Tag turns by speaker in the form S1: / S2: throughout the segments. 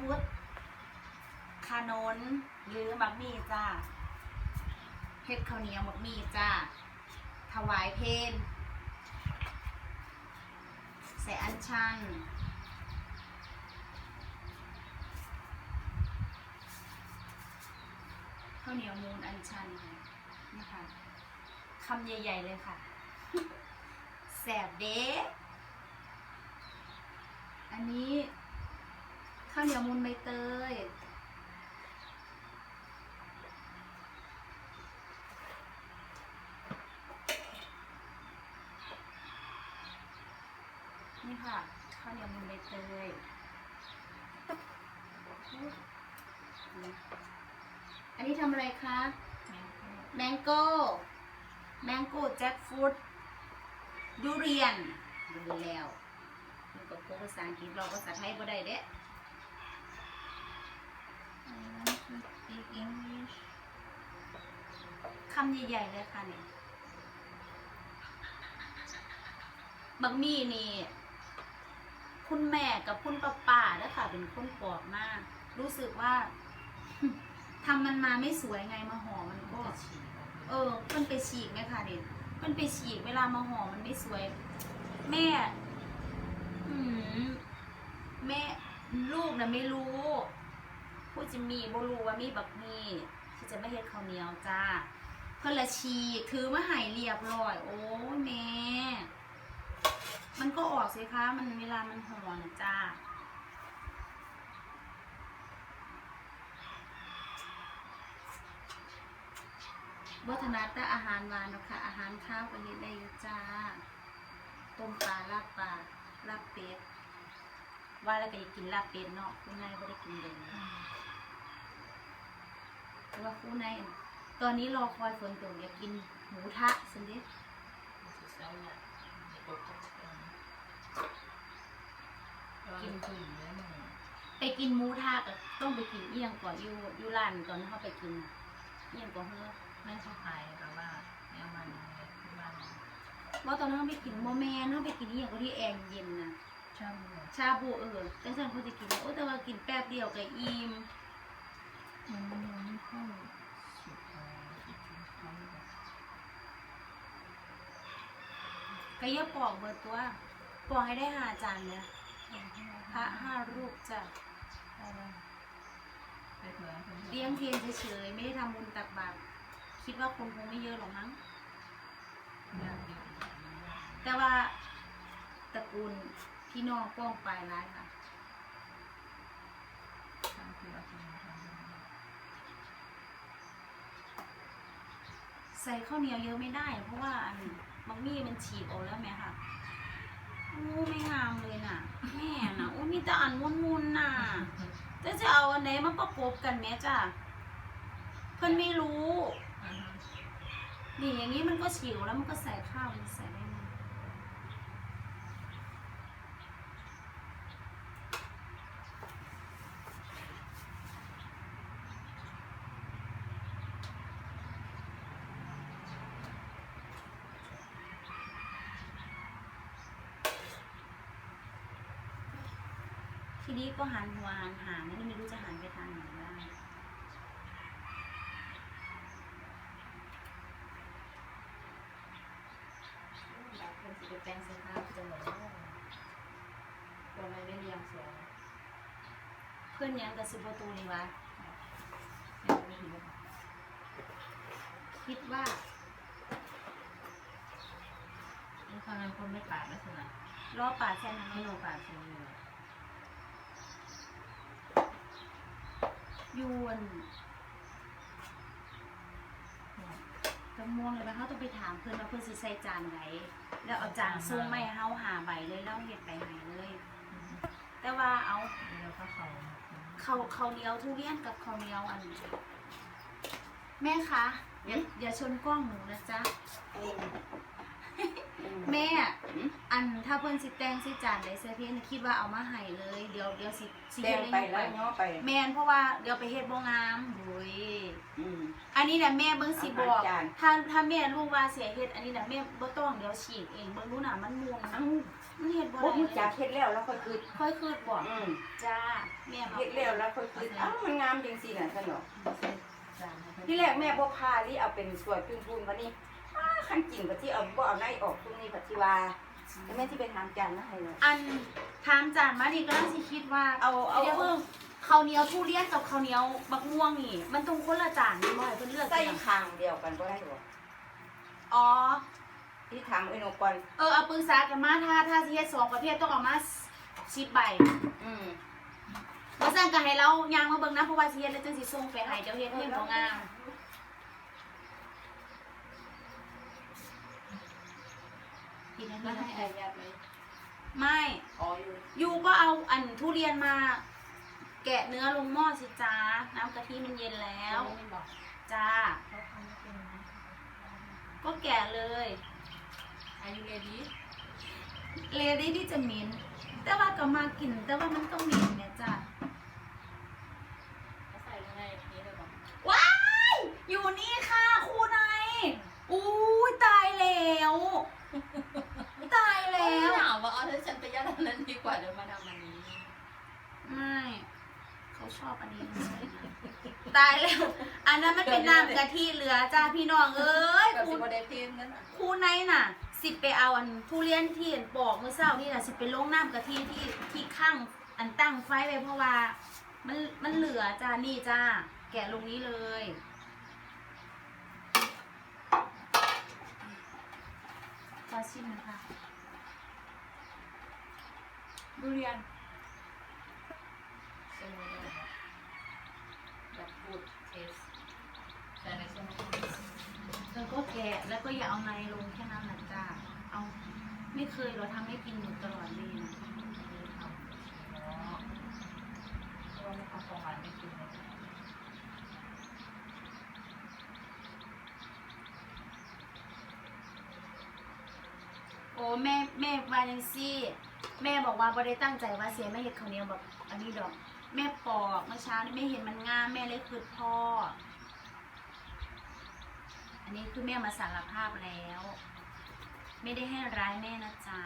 S1: ฟูดขนนหรือมักมี่จ้าเฮ็ดข้าวเหนียวมักมี่จ้าถวายเพนใส่อันชันข้าวเหนียวมูนอันชันค่ะนี่ค่ะคำใหญ่ ๆ เลยค่ะแสบเด้อันนี้าวเหนียวมูนใบเตยนี่ค่ะข้าวเหนียวมูนใบเตยอันนี้ทำอะไรคะแมงโก้แมงโก้แจ็คฟรุตดูเรียนดูแล้วมันก็พูดภาษาอังกฤษเราภาษาไทยบ่ได้เด้ คำใหญ่ๆเลยค่ะเนี่ยบักมี่นี่ คุณแม่กับคุณป้าป้าเด้อค่ะ เป็นคนปอกมาก รู้สึกว่าทำมันมาไม่สวยไงมาห่อมันก็เออมันไปฉีกไหมคะเด็กมันไปฉีกเวลามาห่อมันไม่สวย แม่อืมแม่ลูกนะไม่รู้ ผู้จะมีบ่รู้ว่ามีบักมีที่จะไม่เฮ็ดข้าวเหนียวจ้า เพื่อละฉีถือมาหายเรียบร้อย โอ้แม่มันก็ออกสิคะ มันเวลามันห่อนะจ้าวัฒนาแต่อาหารวานนะคะอาหารข้าวก็เฮ็ดได้ยจ้า ต้มปลาลาบปลาลาบเป็ดว่าแล้วก็อยากกินลาบเป็ดเนาะคู่ในไม่ได้กินเลย ว่าคู่ใน ตอนนี้รอคอยฝนตกอยากกินหมูทะสินดิ
S2: จะใช้เนี่ยในกดจัดการกินถุงเนื้อหมู
S1: ไปกินหมูทะก็ต้องไปกินเอียงก่อนอยู่อยู่ร้านก่อนเขาไปกินเอียงก่อนเฮ้อ
S2: แม่ชอบขายแต่ว่าแนวมันที่บ้าน
S1: ว่าตอนนั้นเขาไปกินโมแมนเขาไปกินเอียงก็ที่แอร์เย็นนะ
S2: ชอบเลย
S1: ชาบูเออแต่ฉันเขาจะกินโอ้แต่ว่ากินแป๊บเดียวกับอิ่ม
S2: มันยังไม่ค่อยสุกอะไรที่กินเขาแบบ
S1: ก็เยปอกเบอร์ตัว ปอกให้ได้หาจานเนี่ยพระห้ารูปจ้ะ
S2: เลี้
S1: ยงเทียนเฉยๆ ไม่ได้ทำบุญตักบาตรคิดว่าคนคงไม่เยอะหรอกมั้ง แต่ว่าตระกูลพี่น้องป้องปลายร้ายค่ะ
S2: ทำคือเอาไปทำ
S1: ใส่ข้าวเหนียวเยอะไม่ได้ เพราะว่าอันมักมี่มันฉีกออกแล้วแม่ค่ะโอ้ไม่งามเลยน่ะ แม่น่ะโอ้มีแต่อันมุนๆน่ะจะจะเอาอันไหนมาประกบกันแม่จ้ะเพื่อนไม่รู้นี่อย่างนี้มันก็ฉิวแล้วมันก็ใส่ข้าวมันใส่ ทีนี้ก็หันหัวหันหางนี่ไม่รู้จะหันไปทางไหนได้แบบคนสิไปแปลงเสื้อผ้าจะเหมือนตัวอะไรไม่เรียงสวยเพื่อนยังกับสิบประตูนี่วะคิดว่า
S2: นี่คนนั้นคนไม่ปากลักษณะ
S1: รอป่าแค่นั้น
S2: ไม่โนปากเชียวเล ย
S1: วนกระม่วงเลยปะเขาต้องไปถามเพื่อนว่าเพื่อนสิใส่จานไหนแล้วเอาจานส่งไม่ให้เขาหาใบเลยแล้วเห็ดไปให้เลย แต่ว่าเอา
S2: แล้วก็เขา
S1: เขาเขาเหนียวทุเรียนกับเขาเหนียวอันแม่คะอย่าอย่าชนกล้องหนูนะจ๊ะ แม่
S3: หืม
S1: อันถ้าเพิ่นสิแต่งสิจานได้เสื้อเพชรคิดว่าเอามาให้เลย เดี๋ยวเดี๋ยวสิสิ
S3: แดงไป
S1: เฮ็ด
S3: แล้ว
S1: ให้
S3: เนาะไป
S1: แม่นเพราะว่าเดี๋ยวไปเฮ็ดบ่งามโอ้ย
S3: อืม
S1: อันนี้น่ะแม่เบิ่งสิบอก
S3: อาหารจาน
S1: ถ้าถ้าแม่รู้ว่าเสียเฮ็ดอันนี้น่ะแม่บ่ต้องเดี๋ยวฉีกเองเบิ่งดูน่ะมันม่วง
S3: เอ้า
S1: มันเฮ็ดบ่
S3: บ่
S1: ได้
S3: ฮู้
S1: เล
S3: จัก
S1: ย
S3: เฮ็ดแล้วแล้วค่อยคืด
S1: ค่อยคืดบอก
S3: อืม
S1: จ้าแม่มา
S3: เฮ็ดแล้วแล้วค่อยคืดเอ้ามันงามจังซี่น่ะซั่นเนาะ
S2: จานให้เพิ่น
S3: ที่แรกแม่บ่พาที่เอาเป็นสวยพึ่งพูนวันนี้ อ้าคันจริงก็ที่เอาบ่เอาในออกตรงนี้ปัจจิวาแล้วแม่ที่เป็นทางการมาให้เลย
S1: อันถามจานมาดิก็ต้องสิคิดว่า
S3: เอาเอา
S1: เดี๋ยวเพิ่งข้าวเหนียวทุเรียนกับข้าวเหนียวบักม่วงนี่ มันต้องคนละจานนี่บ่ให้เพิ่นเลือก
S3: ใส่
S1: จัง
S3: คางเดียวกันบ่ได้บ่
S1: อ๋อ
S3: ที่ถามไอ้นกก่อน
S1: เออเอาปรึกษากันมาถ้าถ้าสิเฮ็ดสองประเภทต้องเอามาสิบใบ
S3: อืม
S1: บ่ซั่นก็ให้เราย่างมาเบิ่งนะเพราะว่าสิเฮ็ดแล้วจังสิส่งไปให้เจ้าเฮ็ดให้บ่งามกินอัน
S2: แล้
S1: นี้
S2: วให้
S1: ให้
S2: อายัดไหม
S1: ไม่
S2: อ๋ออยู่
S1: ยูก็เอาอันทุเรียนมา แกะเนื้อลงหม้อสิจ้าน้ำกะทิมันเย็นแล้ว
S2: ไม่บอก
S1: จ้า
S2: เขาทำไม่เป็นนะ
S1: ก็แกะเลย
S2: อายุเลดี้
S1: เลดี้ที่จะเหม็นแต่ว่าก็มากิน แต่ว่ามันต้องเหม็นเนี่ยจ้า
S2: เขาใส่ข้างในนี้เลยบอก
S1: ว้าย อยู่นี่ค่ะครูนายอุ้ยตายแล้ว ตายแล้ว
S2: ถามว่าเอาถ้าฉันไปยัดอันนั้นดีกว่าเดี๋ยวมาทำอันนี้
S1: ไม่เขาชอบอันนี้ไม่ใช่นะ ตายแล้ว อันนั้นมันเป็นน้ำกะทิเหลือจ้าพี่น้องเอ้ย
S2: แบบ
S1: ครู
S2: สิบได้เพลงนั้นอะ
S1: ครูไนท์น่ะ สิไปเอาอันทุเรียนที่อันปอกเมื่อเช้านี่น่ะสิไปลงน้ำกะทิที่ที่ข้างอันตั้งไฟไว้เพราะว่า มันมันเหลือจ้านี่จ้าแกะลงนี้เลยจ้าชิมนะคะดูเรียน
S2: เส้นนี้ แบบพูดเทสแต่ในสมอง
S1: แล้วก็แกะแล้วก็อย่าเอาในลงแค่นั้นนะจ้าเอาไม่เคยเราทำให้กินอยู่ตลอดเลยนะ
S2: เราะว่ามันเอาของหวานไม่กินเลย
S1: โอ้แม่แม่วายังซี่ แม่บอกว่าบ่ได้ตั้งใจว่าเสียแม่เห็ดข้าวเหนียวแบบอันนี้ดอก แม่ปอกเมื่อเช้านี่แม่เห็นมันงามแม่เลยคือพ่อ อันนี้คือแม่มาสารภาพแล้ว ไม่ได้ให้ร้ายแม่นะจ๊ะ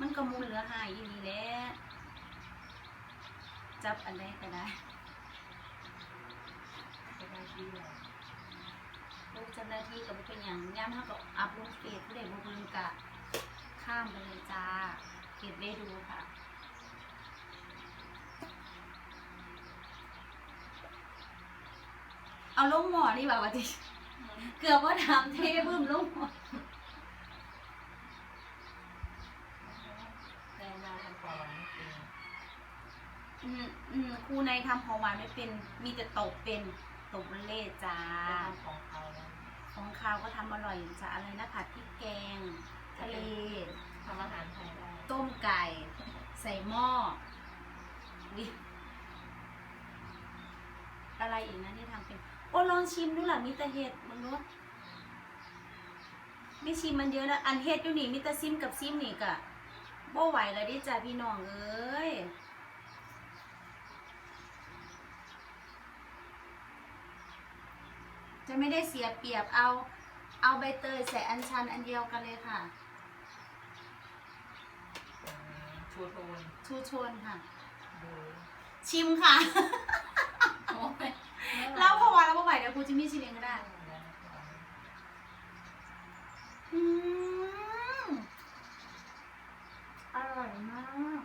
S1: มันก็มุนเหลือหายอีนีแหล้วจับอันใดก็ได้
S2: จะได้ที่เลย
S1: ลูกเจ้าหน้าที่กับเป็นอย่างย่ามเท่ากับอัพลงเฟซผู้ใดบุกลืมกะ ข้ามไปเลยจ้า เก็บได้ดูค่ะ เอาลงหมอนี่แบบว่าจิเกือบว่าทำเทบึ้มลงหมอ
S2: แต่มาทำของหวานไม่กิน
S1: อืมอืมครูในทำของหวานไม่เป็น มีแต่ตบเป็นตบเล่จ้า
S2: ทำของเขาแล้ว
S1: ของคาวก็ทำอร่อยจ้าอะไรนะผัดพริกแกง ทะเล
S2: ทำอาหารไทยได้
S1: ต้มไก่ ใส่หม้อวิอะไรอีกนะที่ทำเป็น โอ้ลองชิมดูล่ะมีแต่เห็ดมึงรู้ไม่ชิมมันเยอะนะอันเห็ดอยู่นี่มีแต่ซิมกับซิมนี่กะบ่ไหวแล้วดิจ้ะพี่น้องเอ้ยจะไม่ได้เสียเปรียบเอา เอาใบเตยใส่อัญชันอันเดียวกันเลยค่ะ
S2: ชูโทน
S1: ชูชวนค่ะ
S2: ดู
S1: ชิมค่ะ
S2: โอ้ย
S1: แล้วพอวันแล้วพอไหวเดี๋ยวครูจิมมี่ชิมเองก็ได้ อืมอร่อยมาก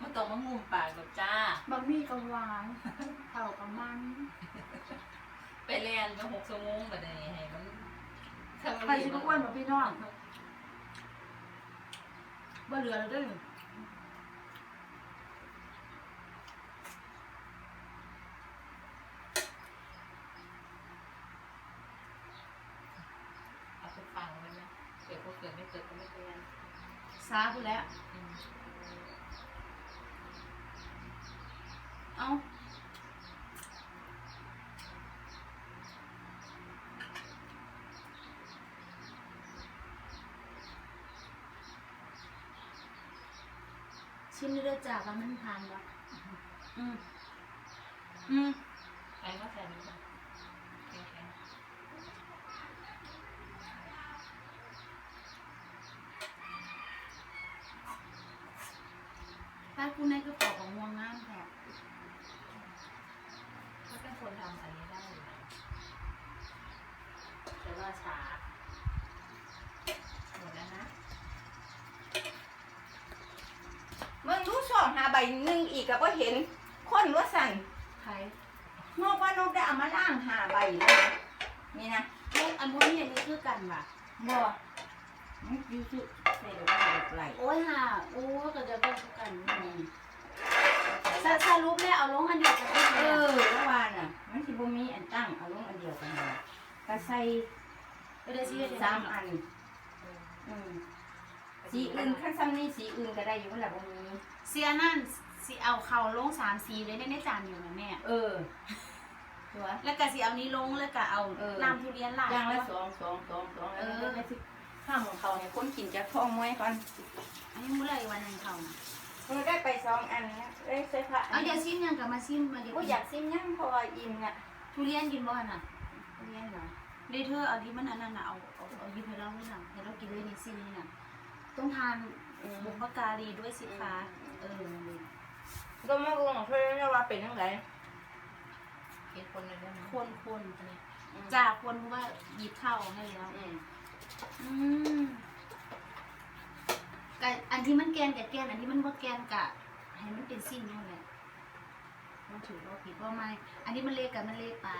S2: มันต้องมางุมปากกับจ้า
S1: บะหมี่กับหวานเข่ากับมัน
S2: ไปเรียนไปหกชั่วโมงแบบนี้ให้มัน
S1: ใครชิมก็อ้วนแบบพี่น้องบ่เหลือแล้วเด้วย
S2: ยู่
S1: แล้ว เอาชิ้นนี้เราจากว่ามันทานวะอืม อืม
S2: ใค
S1: รก็แส่
S2: งไช้าหมดแล้วนะ
S3: เมื่อรู้สองหาใบหนึ่งอีกก็บ่เห็น คนว่าสั่น
S1: ใคร
S3: นกว่านกได้เอามาล่างหาใบแล้วนะนี่นะ
S1: เอ้ยอันพวกนี้อันนี้คือกันว่ะ
S3: บ่มันอยู่สุดใส่ดอกไม้ดอกไหล
S1: โอ้ยห่าโอ้ยก็จะเป็นคือกันนี่สสรุปแล้วเอาลงอันเดียวกัน
S3: เอ
S1: เออ
S3: อแล้ววานน่ะ มันสิบ่มีอันตั้งเอาลงอันเดียวกันเลยก็ใส่
S1: ไปได้สิเฮ็ด
S3: สาม
S1: อัน
S3: อันอืมสีอื่นขั้นซ้ำนี่สีอื่นก็ได้อยู่นั่นแหละบ่มี
S1: เสียนั่นสิเอาเข่าลงสามสีเลยในในจานอยู่นะแม่
S3: เออตัว
S1: แล้วก็สิเอานี้ลงแล้วก็เอา
S3: เออ
S1: น้ำทุเรียนลาด
S3: อย่างละสองสองสองสองแล้วก็ได้สิข้ามของเขาเนี่ยคนกินจะท้องมวยก่อน
S1: อันนี้มื้อไรวันหนึงเขานะ
S3: มันได้ไปสองอันนะได้ใส่ผ้า
S1: เอาเดี๋ยวซิมยังกับมาซิมมาเดี๋ยว
S3: ก็อยากซิมยังเพราะว่าอิ่มน่ะ
S1: ทุเรียนกินบ่หั่นน่ะ
S3: เรียนเหรอ
S1: เดยวเธอเอาที่มันอันนั้นน่ะเอาเอาเอาหยิบให้เราด้วยน่ะให้เรากินเลยนี่ซินี่น่ะต้องทานบุพการีด้วยสิคะเออนั่นเลย
S3: ก็มาดูของเธอแล้วว่าเป็นยังไง
S2: เห็นคนเลยได้ไหม
S1: คนคนอันนี้จากคนเพราะว่าหยิบข้าวให้แล้ว
S3: อืม
S1: อืมกะอันที่มันแกนกับแกนอันที่มันบ่แกนกะให้มันเป็นสิ้นนั่นแหละมันถือว่าผิดว่าไม่ อันนี้มันเล็กกับมันเล็กไป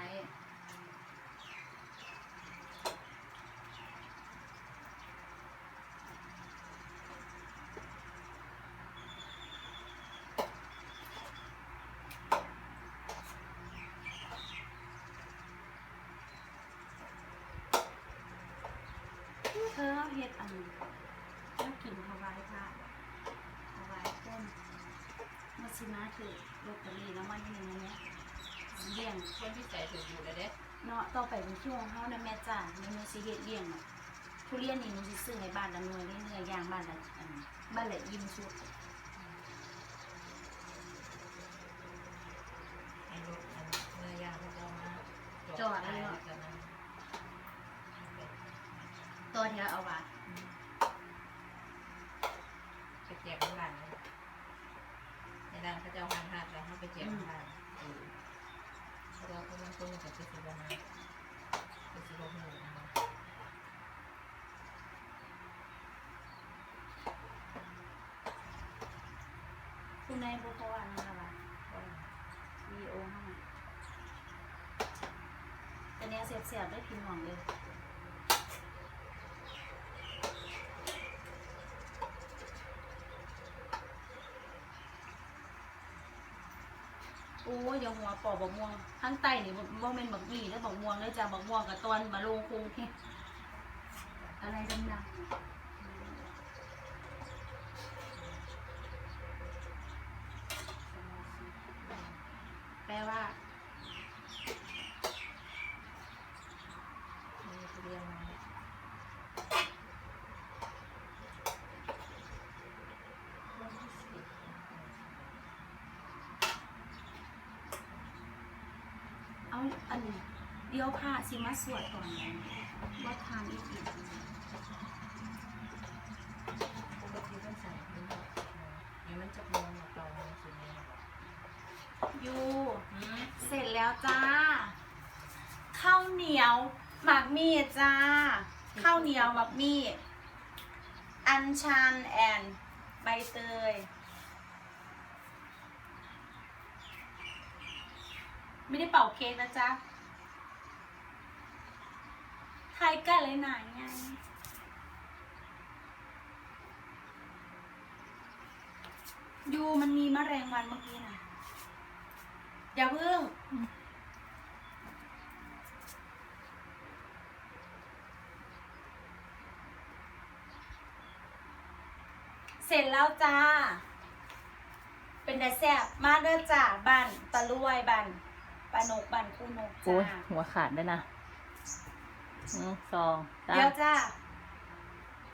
S1: อเอาเฮ็ดอันแล้วกินถวายพระถวายต้นมาชิมาคือลอตเตอรี่รางวัลที่หนึ่งอันเนี้ยเลี้ยง
S2: คนที่ใส่ถูกอยู่แล้วเด้
S1: เนาะต่อไปเป็นช่วงเฮานะแม่จ้าเมนูสิเฮ็ดเลี้ยงอะทุเรียนนี่หนูสิซื้อให้บ้านละหน่วยเรื่อยๆอย่างบ้านละอันบ้านละอิ่มชุด
S2: ไอ้รถอันเนื้อย่างเขาจะเอามา
S1: จอดอะไรเนาะ
S2: กันนะ
S1: ตัวเดียวเอาว่า
S2: ไปแจกน้ำร้านเลยในร้านเขาจะเอาหันหัดแล้วเขาไปแจกน้ำร้านเออแล้วก็มันคนมันจะไปซื้อมาไปซื้อมาหูนะ
S1: คุณนายบ่พออันนั้นล่ะว่าวิดีโอเฮาแต่เนี้ยเสียบๆได้พิมพ์หวังเลย โอ้ยอย่าหัวปอบบอกม่วงข้างใต้นี่บ่บ่แม่นบักหมี่แล้วบอกม่วงเลยจ้ะบอกม่วงกับตอนมาลงคงอะไรดำๆแปลว่า
S2: มีทุเรียนมา
S1: เอันเดี๋ยวพระสิมาสวดก่อนนะว่าทานอีกอีก
S2: ปกติต้องใส่เป็นแบมันจะมองเก่ามันสุดเลย
S1: อยู่เสร็จแล้วจ้า ข้าวเหนียวหมักมี่จ้า ข้าวเหนียวหมักมี่อันชันแอนใบเตย ไม่ได้เป่าเค้กนะจ๊ะใครกันเลยไหนไงยูมันมีมะแรงวันเมื่อกี้นะอย่าเพิ่ง เสร็จแล้วจ้า เป็นแต่แซ่บมาเด้อจ้าบ้านตะลุยบ้าน ปานกบ้านคู่นก
S4: โอ้ย
S1: จ้า
S4: หัวขาดได้นะหนึ่งสองสา
S1: เดี๋ย
S4: ม
S1: วจ้า